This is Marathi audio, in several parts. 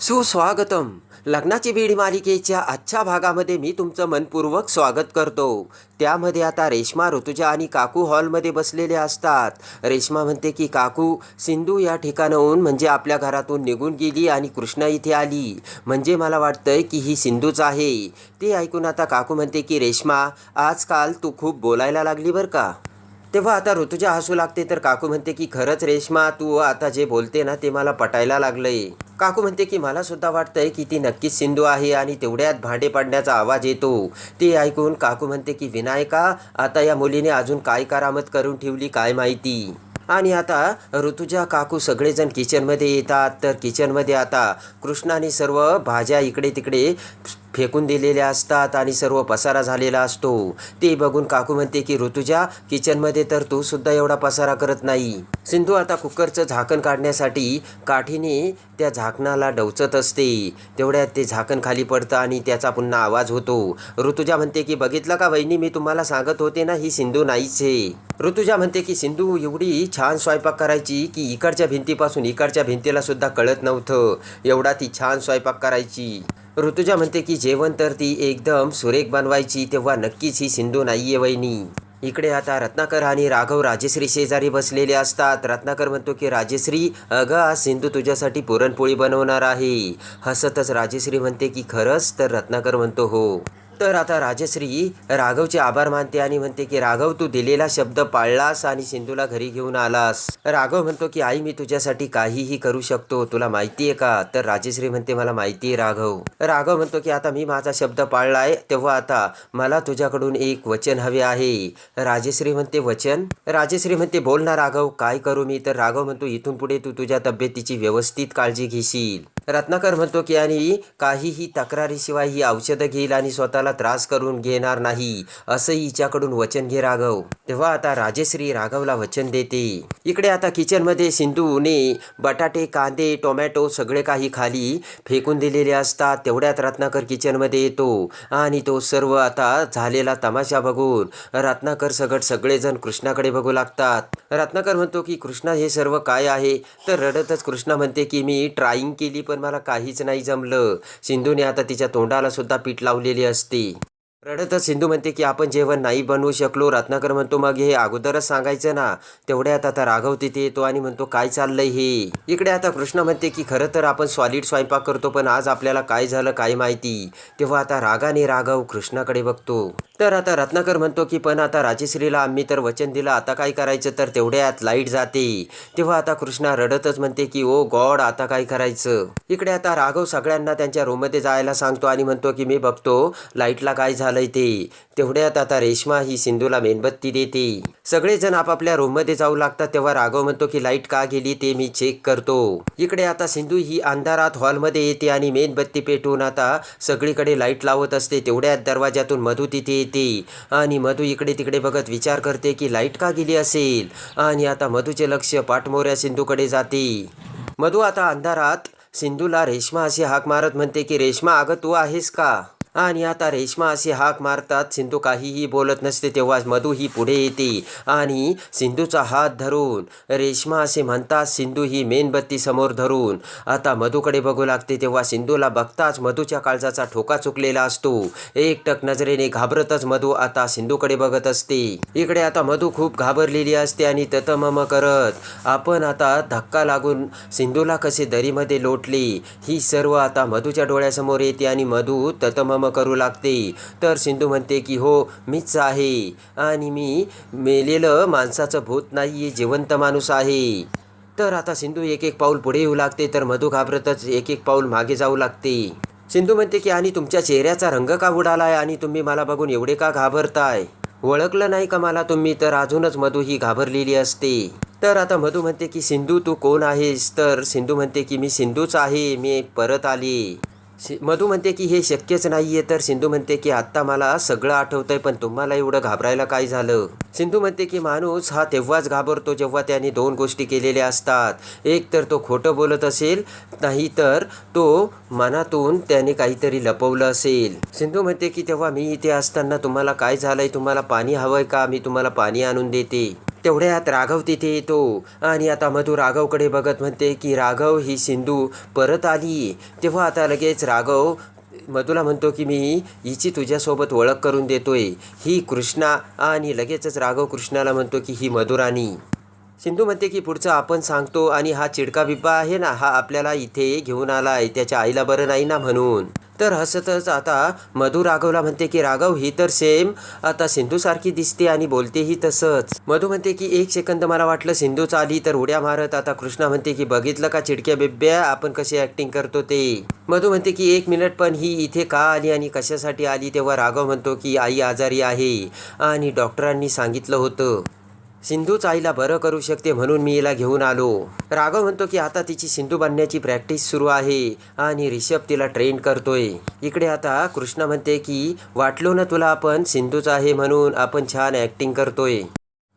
सुस्वागतम. लग्नाची बीड मालिकेच्या आजच्या भागामध्ये मी तुमचं मनपूर्वक स्वागत करतो. त्यामध्ये आता रेश्मा ऋतुजा आणि काकू हॉलमध्ये बसलेले असतात. रेश्मा म्हणते की काकू सिंधू या ठिकाणाहून म्हणजे आपल्या घरातून निघून गेली आणि कृष्णा इथे आली. म्हणजे मला वाटतंय की ही सिंधूच आहे. ते ऐकून आता काकू म्हणते की रेश्मा आजकाल तू खूप बोलायला लागली बरं का? तेव्हा आता ऋतुजा हसू लागते. तर काकू म्हणते की खरंच रेश्मा तू आता जे बोलते ना ते मला पटायला लागलंय. काकू म्हणते की मला सुद्धा वाटतंय की ती नक्कीच सिंधू आहे आणि तेवढ्यात भांडे पाडण्याचा आवाज येतो. ते ऐकून काकू म्हणते की विनायका आता या मुलीने अजून काय करामत करून ठेवली काय माहिती? आणि आता ऋतुजा काकू सगळेजण किचनमध्ये येतात. तर किचनमध्ये आता कृष्णाने सर्व भाज्या इकडे तिकडे फेकून दिलेल्या असतात आणि सर्व पसारा झालेला असतो. ते बघून काकू म्हणते की ऋतुजा किचनमध्ये तर तू सुद्धा एवढा पसारा करत नाही. सिंधू आता कुकरचं झाकण काढण्यासाठी काठीने त्या झाकणाला डवचत असते. तेवढ्यात ते झाकण खाली पडतं आणि त्याचा पुन्हा आवाज होतो. ऋतुजा म्हणते की बघितलं का वहिनी मी तुम्हाला सांगत होते ना ही सिंधू नाहीच आहे. ऋतुजा म्हणते की सिंधू एवढी छान स्वयंपाक करायची की इकडच्या भिंतीपासून इकडच्या भिंतीला सुद्धा कळत नव्हतं. एवढा ती छान स्वयंपाक करायची. ऋतुजा म्हणते की जेवण तर ती एकदम सुरेख बनवायची तेव्हा नक्कीच ही सिंधू नाहीये वहिनी. इकडे आता रत्नाकर आणि राघव राजेश्री शेजारी बसलेले असतात. रत्नाकर म्हणतो की राजेश्री अगं आज सिंधू तुझ्यासाठी पुरणपोळी बनवणार आहे. हसतच राजेश्री म्हणते की खरंच? तर रत्नाकर म्हणतो हो. तर आता राजश्री राघवचे आभार मानते आणि म्हणते की राघव तू दिलेला शब्द पाळलास आणि सिंधूला घरी घेऊन आलास. राघव म्हणतो की आई मी तुझ्यासाठी काहीही करू शकतो. तुला माहिती आहे का? तर राजश्री म्हणते मला माहिती आहे राघव. राघव म्हणतो की आता मी माझा शब्द पाळलाय. तेव्हा आता मला तुझ्याकडून एक वचन हवे आहे. राजश्री म्हणते वचन? राजश्री म्हणते बोल ना राघव. काय करू मी? तर राघव म्हणतो इथून पुढे तू तुझ्या तब्येतीची व्यवस्थित काळजी घेशील. रत्नाकर म्हणतो की आणि काहीही तक्रारीशिवाय ही औषधं घेईल आणि स्वतःला त्रास करून घेणार नाही. असं हिच्याकडून वचन घे राघव. तेव्हा आता राजेश्री राघवला वचन देते. इकडे आता किचनमध्ये सिंधूने बटाटे कांदे टोमॅटो सगळे काही खाली फेकून दिलेले असतात. तेवढ्यात रत्नाकर किचनमध्ये येतो आणि तो सर्व आता झालेला तमाशा बघून रत्नाकर सगट सगळेजण कृष्णाकडे बघू लागतात. रत्नाकर म्हणतो की कृष्णा हे सर्व काय आहे? तर रडतच कृष्णा म्हणते की मी ट्राईंग केली पण मला काहीच नाही जमलं. सिंधूने आता तिच्या तोंडाला सुद्धा पीठ लावलेली असते. रडतच सिंधू म्हणते की आपण जेवण नाही बनवू शकलो. रत्नाकर म्हणतो मग हे अगोदरच सांगायचं ना. तेवढ्यात आता राघव तिथे येतो आणि म्हणतो काय चाललंय हे? इकडे आता कृष्ण म्हणते की खरं तर आपण सॉलिड स्वयंपाक करतो पण आज आपल्याला काय झालं काय माहिती? तेव्हा आता रागाने राघव कृष्णाकडे बघतो. तर आता रत्नाकर म्हणतो की पण आता राजेश्रीला आम्ही तर वचन दिलं आता काय करायचं? तर तेवढ्यात लाइट जाते. तेव्हा आता कृष्णा रडतच म्हणते की ओ गॉड आता काय करायचं? इकडे आता राघव सगळ्यांना त्यांच्या रूममध्ये जायला सांगतो आणि म्हणतो की मी बघतो लाईटला काय झालं ते तेवढ्यात आता रेश्मा ही सिंधूला मेणबत्ती देते. सगळेजण आपापल्या रूममध्ये जाऊ लागतात तेव्हा राघव म्हणतो की लाइट का गेली ते मी चेक करतो. इकडे आता सिंधू ही अंधारात हॉलमध्ये येते आणि मेणबत्ती पेटवून आता सगळीकडे लाइट लावत असते. तेवढ्यात दरवाजातून मधू तिथे येते. आणि मधू इकडे तिकडे बघत विचार करते की लाइट का गेली असेल? आणि आता मधूचे लक्ष पाठमोऱ्या सिंधूकडे जाते. मधू आता अंधारात. सिंधूला रेश्मा अशी हाक मारत म्हणते की रेश्मा अगं तू आहेस का? आणि आता रेश्मा असे हाक मारतात. सिंधू काहीही बोलत नसते तेव्हा मधू ही पुढे येते. आणि सिंधूचा हात धरून रेश्मा असे म्हणतात सिंधू ही मेणबत्ती समोर धरून. आता मधूकडे बघू लागते तेव्हा सिंधूला बघताच मधूच्या काळजाचा ठोका चुकलेला असतो. एकटक नजरेने घाबरतच मधू आता सिंधूकडे बघत असते. इकडे आता मधू खूप घाबरलेली असते आणि ततमम करत आपण आता धक्का लागून सिंधूला कसे दरीमध्ये लोटले? ही सर्व आता मधूच्या डोळ्यासमोर येते आणि मधू ततमम करू लागते. तर सिंधू म्हणते की हो मीच आहे. आणि मी मेलेलं माणसाचं भूत नाही जिवंत माणूस आहे. तर आता सिंधू एक एक पाऊल पुढे येऊ लागते तर मधू घाबरतच एक एक पाऊल मागे जाऊ लागते. सिंधू म्हणते की आणि तुमच्या चेहऱ्याचा रंग का उडालाय आणि तुम्ही मला बघून एवढे का घाबरताय? ओळखलं नाही का मला तुम्ही? तर अजूनच मधू ही घाबरलेली असते. तर आता मधू म्हणते की सिंधू तू कोण आहेस? तर सिंधू म्हणते की मी सिंधूच आहे. मी परत आली. शि मधू म्हणते की हे शक्यच नाही आहे तर सिंधू म्हणते की आत्ता मला सगळं आठवतंय पण तुम्हाला एवढं घाबरायला काय झालं? सिंधू म्हणते की माणूस हा तेव्हाच घाबरतो जेव्हा त्याने दोन गोष्टी केलेल्या असतात. एक तर तो खोटं बोलत असेल नाही तर तो मनातून त्याने काहीतरी लपवलं असेल. सिंधू म्हणते की तेव्हा मी इथे असताना तुम्हाला काय झालंय? तुम्हाला पाणी हवंय का? मी तुम्हाला पाणी आणून देते. तेवढ्यात राघव तिथे येतो. आणि आता मधू राघवकडे बघत म्हणते की राघव ही सिंधू परत आली. तेव्हा आता लगेच राघव मधूला म्हणतो की मी हिची तुझ्यासोबत ओळख करून देतोय. ही कृष्णा. आणि लगेचच राघव कृष्णाला म्हणतो की ही मधुराणी. सिंधू म्हणते की पुढचं आपण सांगतो आणि हा चिडका बिब्बा आहे ना हा आपल्याला इथे घेऊन आलाय त्याच्या आईला बरं नाही ना म्हणून. तर हसतच आता मधू राघवला म्हणते की राघव ही तर सेम आता सिंधूसारखी दिसते आणि बोलतेही तसंच. मधू म्हणते की एक सेकंद मला वाटलं सिंधूच आली तर उड्या मारत. आता कृष्णा म्हणते की बघितलं का चिडक्या बिब्ब्या आपण कशी ॲक्टिंग करतो ते. मधू म्हणते की एक मिनिट पण ही इथे का आली आणि कशासाठी आली? तेव्हा राघव म्हणतो की आई आजारी आहे. आणि डॉक्टरांनी सांगितलं होतं. सिंधूच आईला बरं करू शकते म्हणून मी हिला घेऊन आलो. राघव म्हणतो की आता तिची सिंधू बांधण्याची प्रॅक्टिस सुरू आहे आणि रिषभ तिला ट्रेन करतोय. इकडे आता कृष्णा म्हणते की वाटलो ना तुला आपण सिंधूच आहे म्हणून आपण छान ॲक्टिंग करतोय.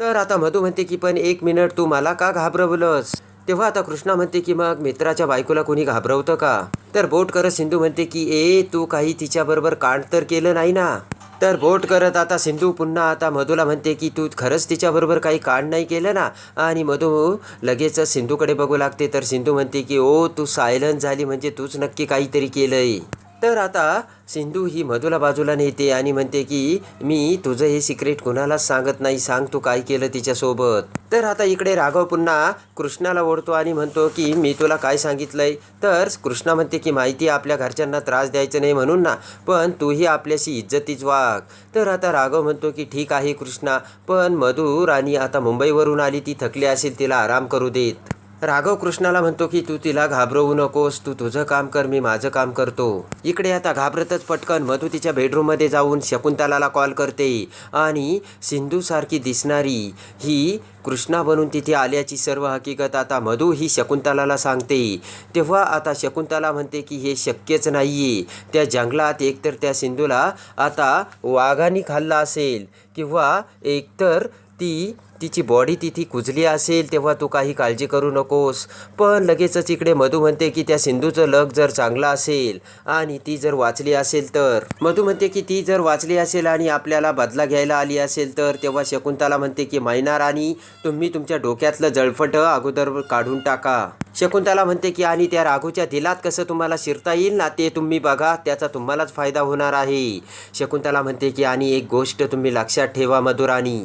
तर आता मधू म्हणते की पण एक मिनिट तू मला का घाबरवलंस? तेव्हा आता कृष्णा म्हणते की मग मित्राच्या बायकोला कोणी घाबरवतं का? तर बोट करत सिंधू म्हणते की ए तू काही तिच्याबरोबर कांड तर केलं नाही ना? तर बोट करत आता सिंधू पुन्हा आता मधूला म्हणते की तू खरंच तिच्याबरोबर काही कांड नाही केलं ना? आणि मधू लगेच सिंधूकडे बघू लागते. तर सिंधू म्हणते की ओ तू सायलंट झाली म्हणजे तूच नक्की काहीतरी केलंय. तर आता सिंधू ही मधूला बाजूला नेते आणि म्हणते की मी तुझं हे सिक्रेट कोणालाच सांगत नाही. सांग तू काय केलं तिच्यासोबत. तर आता इकडे राघव पुन्हा कृष्णाला ओढतो आणि म्हणतो की मी तुला काय सांगितलंय? तर कृष्णा म्हणते की माहिती आपल्या घरच्यांना त्रास द्यायचं नाही म्हणून ना पण तूही आपल्याशी इज्जतीच वाग तर आता राघव म्हणतो की ठीक आहे कृष्णा पण मधू राणी आता मुंबईवरून आली. ती थकली असेल तिला आराम करू देत. राघव कृष्णाला म्हणतो की तू तिला घाबरवू नकोस. तू तुझं काम कर मी माझं काम करतो. इकडे आता घाबरतच पटकन मधू तिच्या बेडरूममध्ये जाऊन शकुंतलाला कॉल करते. आणि सिंधूसारखी दिसणारी ही कृष्णा बनून तिथे आल्याची सर्व हकीकत आता मधू ही शकुंतलाला सांगते. तेव्हा आता शकुंतला म्हणते की हे शक्यच नाहीये. त्या जंगलात एकतर त्या सिंधूला आता वाघाने खाल्ला असेल किंवा एकतर ती तिची बॉडी तिथे कुजली असेल तेव्हा तू काही काळजी करू नकोस. पण लगेचच इकडे मधू म्हणते की त्या सिंधूचं लग जर चांगलं असेल आणि ती जर वाचली असेल तर. मधू म्हणते की ती जर वाचली असेल आणि आपल्याला बदला घ्यायला आली असेल तर. तेव्हा शकुंतला म्हणते की मैनार आणि तुम्ही तुमच्या डोक्यातलं जळफट अगोदर काढून टाका. शकुंतला म्हणते की आणि त्या राघूच्या दिलात कसं तुम्हाला शिरता येईल ना ते तुम्ही बघा त्याचा तुम्हालाच फायदा होणार आहे. शकुंतला म्हणते की आणि एक गोष्ट तुम्ही लक्षात ठेवा मधुराणी.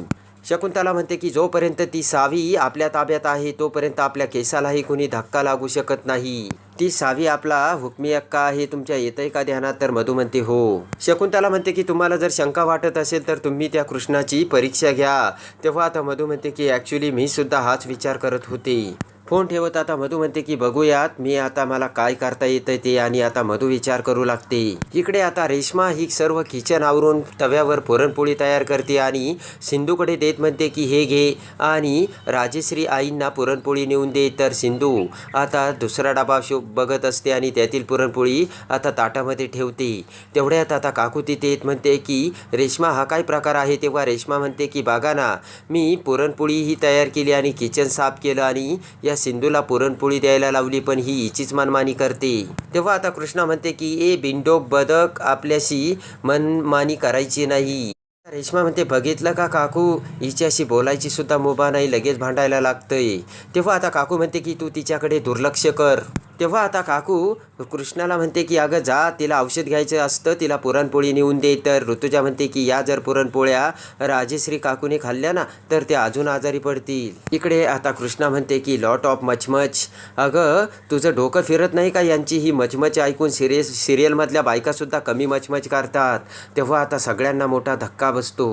शकुंतला म्हणते की जोपर्यंत ती सावी आपल्या ताब्यात आहे तोपर्यंत आपल्या केसालाही कुणी धक्का लागू शकत नाही. ती सावी आपला हुकमी अक्का आहे तुमच्या येतंय का ध्यानात? तर मधु म्हणते हो. शकुंतला म्हणते की तुम्हाला जर शंका वाटत असेल तर तुम्ही त्या कृष्णाची परीक्षा घ्या. तेव्हा आता मधु म्हणते की ॲक्च्युली मी सुद्धा हाच विचार करत होते. फोन ठेवत आता मधू म्हणते की बघूयात मी आता मला काय करता येतं ते आणि आता मधू विचार करू लागते. इकडे आता रेश्मा ही सर्व किचन आवरून तव्यावर पुरणपोळी तयार करते आणि सिंधूकडे देत म्हणते की हे घे. आणि राजेश्री आईंना पुरणपोळी नेऊन दे. तर सिंधू आता दुसरा डबा शो बघत असते आणि त्यातील पुरणपोळी आता ताटामध्ये ठेवते. तेवढ्यात आता काकू तिथे येत म्हणते की रेश्मा हा काय प्रकार आहे? तेव्हा रेश्मा म्हणते की बघा ना मी पुरणपोळीही तयार केली आणि किचन साफ केलं आणि या सिंधूला पुरणपोळी द्यायला लावली पण ही हिचीच मनमानी करते. तेव्हा आता कृष्णा म्हणते की ए बिंडो बदक आपल्याशी मनमानी करायची नाही. रेश्मा म्हणते बघितलं का काकू? हिच्याशी बोलायची सुद्धा मुभा नाही लगेच भांडायला लागतंय. तेव्हा आता काकू म्हणते की तू तिच्याकडे दुर्लक्ष कर. तेव्हा आता काकू कृष्णाला म्हणते की अगं जा तिला औषध घ्यायचं असतं तिला पुरणपोळी नेऊन दे. तर ऋतुजा म्हणते की या जर पुरणपोळ्या राजेश्री काकूने खाल्ल्या ना तर ते अजून आजारी पडतील. इकडे आता कृष्णा म्हणते की लॉट ऑफ मचमच. अगं तुझं डोकं फिरत नाही का यांची? ही मचमच ऐकून सिरिय सिरियलमधल्या बायकासुद्धा कमी मचमच करतात. तेव्हा आता सगळ्यांना मोठा धक्का बसतो.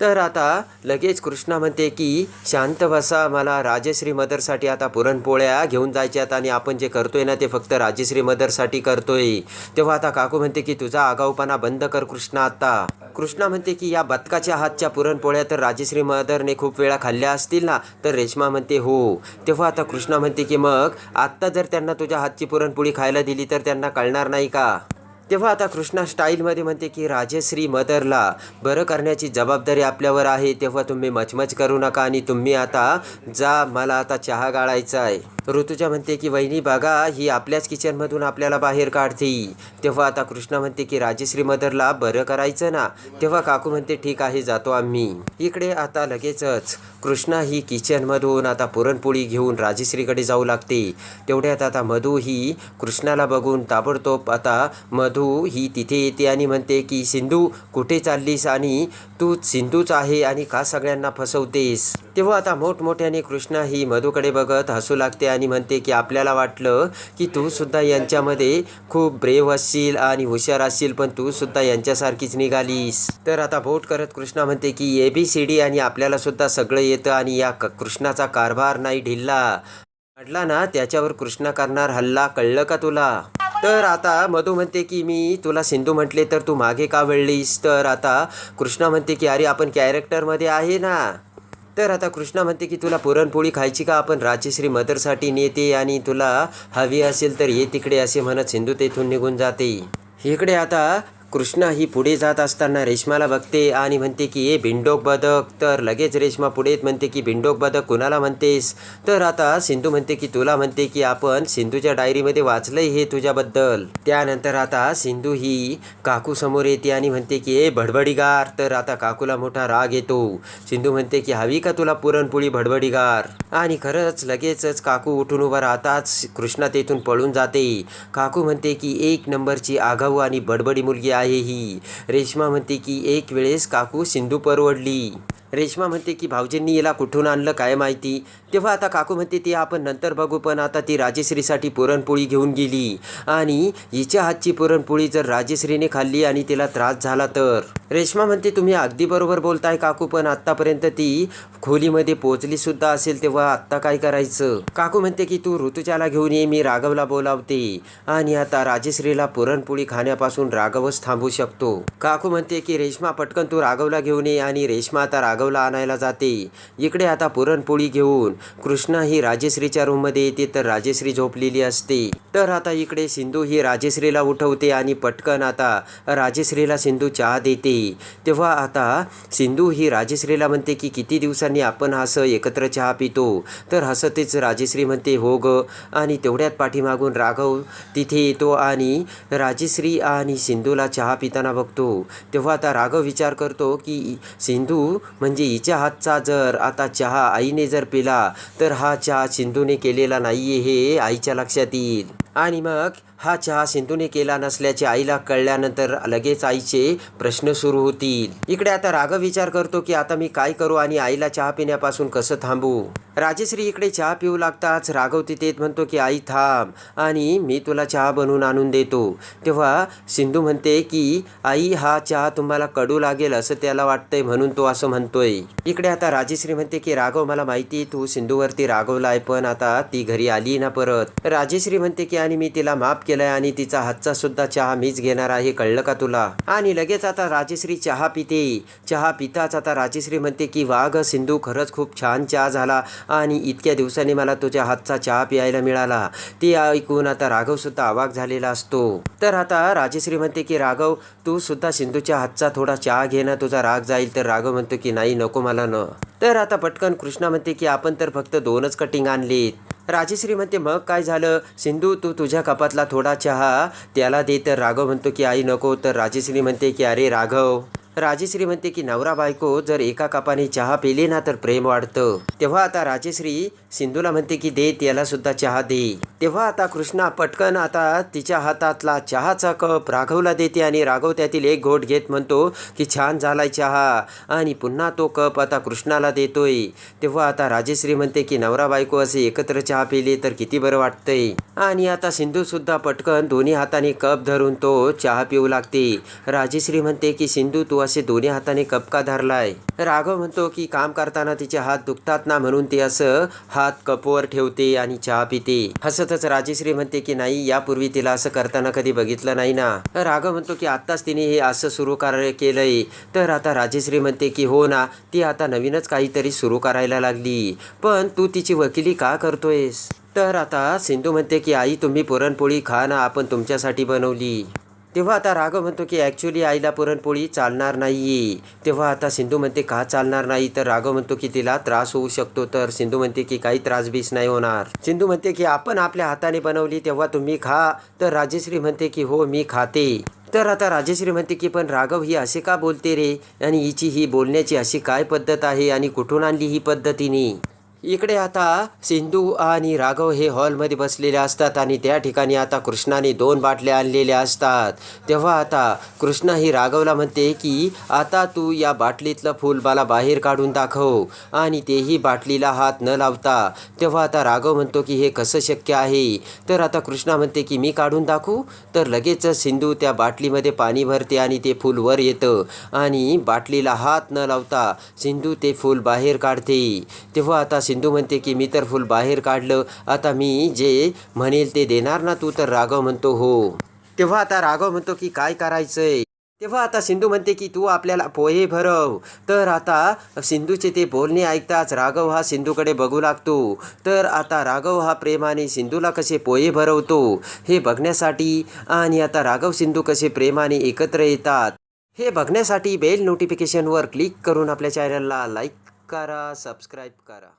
तर आता लगेच कृष्णा म्हणते की शांत बसा मला राजश्री मदरसाठी आता पुरणपोळ्या घेऊन जायच्यात आणि आपण जे करतोय ना ते फक्त राजश्री मदरसाठी करतोय. तेव्हा आता काकू म्हणते की तुझा आगाऊपणा बंद कर कृष्णा आता. कृष्णा म्हणते की या बदकाच्या हातच्या पुरणपोळ्या तर राजश्री मदरने खूप वेळा खाल्ल्या असतील ना? तर रेश्मा म्हणते हो. तेव्हा आता कृष्णा म्हणते की मग आत्ता जर त्यांना तुझ्या हातची पुरणपोळी खायला दिली तर त्यांना कळणार नाही का? तेव्हा आता कृष्णा स्टाईलमध्ये म्हणते की राजश्री मदरला बरं करण्याची जबाबदारी आपल्यावर आहे. तेव्हा तुम्ही मचमच करू नका आणि तुम्ही आता जा मला आता चहा गाळायचा आहे. ऋतुजा म्हणते की वहिनी बघा ही आपल्याच किचनमधून आपल्याला बाहेर काढते. तेव्हा आता कृष्णा म्हणते की राजश्री मदरला बरं करायचं ना? तेव्हा काकू म्हणते ठीक आहे जातो आम्ही. इकडे आता लगेचच कृष्णा ही किचनमधून आता पुरणपोळी घेऊन राजश्रीकडे जाऊ लागते. तेवढ्यात आता मधू ही कृष्णाला बघून ताबडतोब आता मधू ही तिथे येते आणि म्हणते की सिंधू कुठे चाललीस आणि तू सिंधूच आहे आणि का सगळ्यांना फसवतेस? तेव्हा आता मोठमोठ्याने कृष्णा ही मधूकडे बघत हसू लागते आणि म्हणते की आपल्याला वाटलं की तू सुद्धा यांच्यामध्ये खूप ब्रेव असशील आणि हुशार असशील पण तू सुद्धा यांच्यासारखीच निघालीस. तर आता बोट करत कृष्णा म्हणते की ए बी सी डी आणि आपल्याला सुद्धा सगळं येतं आणि या क- कृष्णाचा कारभार नाही ढिल्ला. म्हटला ना त्याच्यावर कृष्णा करणार हल्ला कळलं का तुला? तर आता मधू म्हणते की मी तुला सिंधू म्हटले तर तू मागे का वळलीस? तर आता कृष्णा म्हणते की अरे आपण कॅरेक्टरमध्ये आहे ना. तर आता कृष्णा म्हणते की तुला पुरणपोळी खायची का? आपण राजेश्री मदरसाठी नेते आणि तुला हवी असेल तर ये तिकडे असे म्हणत सिंधू तेथून निघून जाते. इकडे आता कृष्णा ही पुढे जात असताना रेश्माला बघते आणि म्हणते की ए भिंडोक बदक. तर लगेच रेश्मा पुढे येत म्हणते की भिंडोक बदक कुणाला म्हणतेस? तर आता सिंधू म्हणते की तुला म्हणते की आपण सिंधूच्या डायरीमध्ये वाचलंय हे तुझ्याबद्दल. त्यानंतर आता सिंधू ही काकू समोर येते आणि म्हणते की ए भडबडीगार तर आता काकूला मोठा राग येतो. सिंधू म्हणते की हवी का तुला पुरणपोळी भडबडीगार आणि खरंच लगेचच काकू उठून उभा राहताच कृष्णा तेथून पळून जाते. काकू म्हणते की एक नंबरची आघाऊ आणि बडबडी मुलगी आहे ही. रेश्मा म्हणते की एक वेळेस काकू सिंधू परवडली. रेश्मा म्हणते की भाऊजींनी हिला कुठून आणलं काय माहिती? तेव्हा आता काकू म्हणते ती आपण नंतर बघू पण आता ती राजेश्रीसाठी पुरणपोळी घेऊन गेली. आणि हिच्या हातची पुरणपोळी जर राजेश्रीने खाल्ली आणि तिला त्रास झाला तर? रेश्मा म्हणते तुम्ही अगदी बरोबर बोलताय काकू पण आत्तापर्यंत ती खोलीमध्ये पोचली सुद्धा असेल तेव्हा आत्ता काय करायचं? काकू म्हणते की तू ऋतुजाला घेऊन ये मी राघवला बोलावते. आणि आता राजेश्रीला पुरणपोळी खाण्यापासून राघवच थांबू शकतो. काकू म्हणते की रेश्मा पटकन तू राघवला घेऊन ये आणि रेश्मा आता राघवला आणायला जाते. इकडे आता पुरणपोळी घेऊन कृष्णा ही राजेश्रीच्या रूममध्ये येते तर राजेश्री झोपलेली असते. तर आता इकडे सिंधू ही राजेश्रीला उठवते आणि पटकन आता राजेश्रीला सिंधू चहा देते. तेव्हा आता सिंधू ही राजेश्रीला म्हणते की किती दिवसांनी आपण असं एकत्र चहा पितो? तर हसतेच राजेश्री म्हणते हो ग. आणि तेवढ्यात पाठीमागून राघव तिथे येतो आणि राजेश्री आणि सिंधूला चहा पिताना बघतो. तेव्हा आता राघव विचार करतो की सिंधू म्हणजे हिच्या हातचा जर आता चहा आईने जर पिला तर हा चहा सिंधूने केलेला नाही हे आईच्या लक्षात येईल. आणि मग हा चहा सिंधूने केला नसल्याचे आईला कळल्यानंतर लगेच आईचे प्रश्न सुरू होतील. इकडे आता राघव विचार करतो की आता मी काय करू आणि आईला चहा पिण्यापासून कसं थांबू? राजश्री इकडे चहा पिऊ लागताच राघव तिथे म्हणतो की आई थांब आणि मी तुला चहा बनवून आणून देतो. तेव्हा सिंधू म्हणते की आई हा चहा तुम्हाला कडू लागेल असं त्याला वाटतंय म्हणून तो असं म्हणतोय. इकडे आता राजश्री म्हणते की राघव मला माहिती आहे तू सिंधूवरती रागवला आहे पण आता ती घरी आली ना परत. राजश्री म्हणते की आणि मी तिला माफ केलाय आणि तिचा हातचा सुद्धा चहा मीच घेणार आहे कळलं का तुला? आणि लगेच आता राजश्री चहा पिते. चहा पिताच आता राजश्री म्हणते की वाघ सिंधू खरंच खूप छान चहा झाला आणि इतक्या दिवसांनी मला तुझ्या हातचा चहा प्यायला मिळाला. ते ऐकून आता राघव सुद्धा आवाक झालेला असतो. तर आता राजश्री म्हणते की राघव तू सुद्धा सिंधूच्या हातचा थोडा चहा घे ना तुझा राग जाईल. तर राघव म्हणतो की नाही नको मला न. तर आता पटकन कृष्णा म्हणते की आपण तर फक्त दोनच कटिंग आणलीत. राजेश्री म्हणते मग काय झालं? सिंधू तू तुझ्या कपातला थोडा चहा त्याला दे. तर राघव म्हणतो की आई नको. तर राजेश्री म्हणते की अरे राघव. राजेश्री म्हणते की नवरा बायको जर एका कपाने चहा पिली ना तर प्रेम वाढतं. तेव्हा आता राजेश्री सिंधूला म्हणते की दे त्याला सुद्धा चहा दे. तेव्हा आता कृष्णा पटकन आता तिच्या हातातला चहाचा कप राघवला देते आणि राघव त्यातील एक घोट घेत म्हणतो की छान झालाय चहा. आणि पुन्हा तो कप आता कृष्णाला देतोय. तेव्हा आता राजेश्री म्हणते की नवरा बायको असे एकत्र चहा पिले तर किती बरं वाटतंय. आणि आता सिंधूसुद्धा पटकन दोन्ही हाताने कप धरून तो चहा पिऊ लागते. राजेश्री म्हणते की सिंधू तू असे दोन्ही हाताने कप का धरलाय? राघव म्हणतो की काम करताना तिचे हात दुखतात ना म्हणून ती असं हात कपवर ठेवते आणि चहा पिते. हसतच राजेश्री म्हणते की नाही यापूर्वी तिला असं करताना कधी बघितलं नाही ना. राघव म्हणतो की आत्ताच तिने हे असं सुरू कार्य केलंय. तर आता राजेश्री म्हणते की हो ना ती आता नवीनच काहीतरी सुरू करायला लागली. पण तू तिची वकिली का करतोयस? तर आता सिंधू म्हणते की आई तुम्ही पुरणपोळी खा ना आपण तुमच्यासाठी बनवली. तेव्हा आता राघव म्हणतो की ॲक्च्युली आईला पुरणपोळी चालणार नाही तेव्हा आता सिंधू म्हणते का चालणार नाही? तर राघव म्हणतो की तिला त्रास होऊ शकतो. तर सिंधू म्हणते की काही त्रास बीस नाही होणार. सिंधू म्हणते की आपण आपल्या हाताने बनवली तेव्हा तुम्ही खा. तर राजेश्री म्हणते की हो मी खाते. तर आता राजेश्री म्हणते की पण राघव ही असे का बोलते रे? आणि हिची ही बोलण्याची अशी काय पद्धत आहे? आणि कुठून आणली ही पद्धतीने? इकडे आता सिंधू आणि राघव हे हॉलमध्ये बसलेले असतात आणि त्या ठिकाणी आता कृष्णाने दोन बाटल्या आणलेल्या असतात. तेव्हा आता कृष्णा ही राघवला म्हणते की आता तू या बाटलीतलं फूल मला बाहेर काढून दाखव. आणि तेही बाटलीला हात न लावता तेव्हा आता राघव म्हणतो की हे कसं शक्य आहे? तर आता कृष्णा म्हणते की मी काढून दाखवू. तर लगेच सिंधू त्या बाटलीमध्ये पाणी भरते आणि ते फूल वर येतं. आणि बाटलीला हात न लावता सिंधू ते फूल बाहेर काढते. तेव्हा आता सिंधू म्हणते की मी तर फूल बाहेर काढलं. आता मी जे म्हणेल ते देणार ना तू? तर राघव म्हणतो हो. तेव्हा आता राघव म्हणतो की काय करायचंय? तेव्हा आता सिंधू म्हणते की तू आपल्याला पोहे भरव. तर आता सिंधूचे ते बोलणे ऐकताच राघव हा सिंधूकडे बघू लागतो. तर आता राघव हा प्रेमाने सिंधूला कसे पोहे भरवतो हे बघण्यासाठी आणि आता राघव सिंधू कसे प्रेमाने एकत्र येतात हे बघण्यासाठी बेल नोटिफिकेशनवर क्लिक करून आपल्या चॅनलला लाईक करा सबस्क्राईब करा.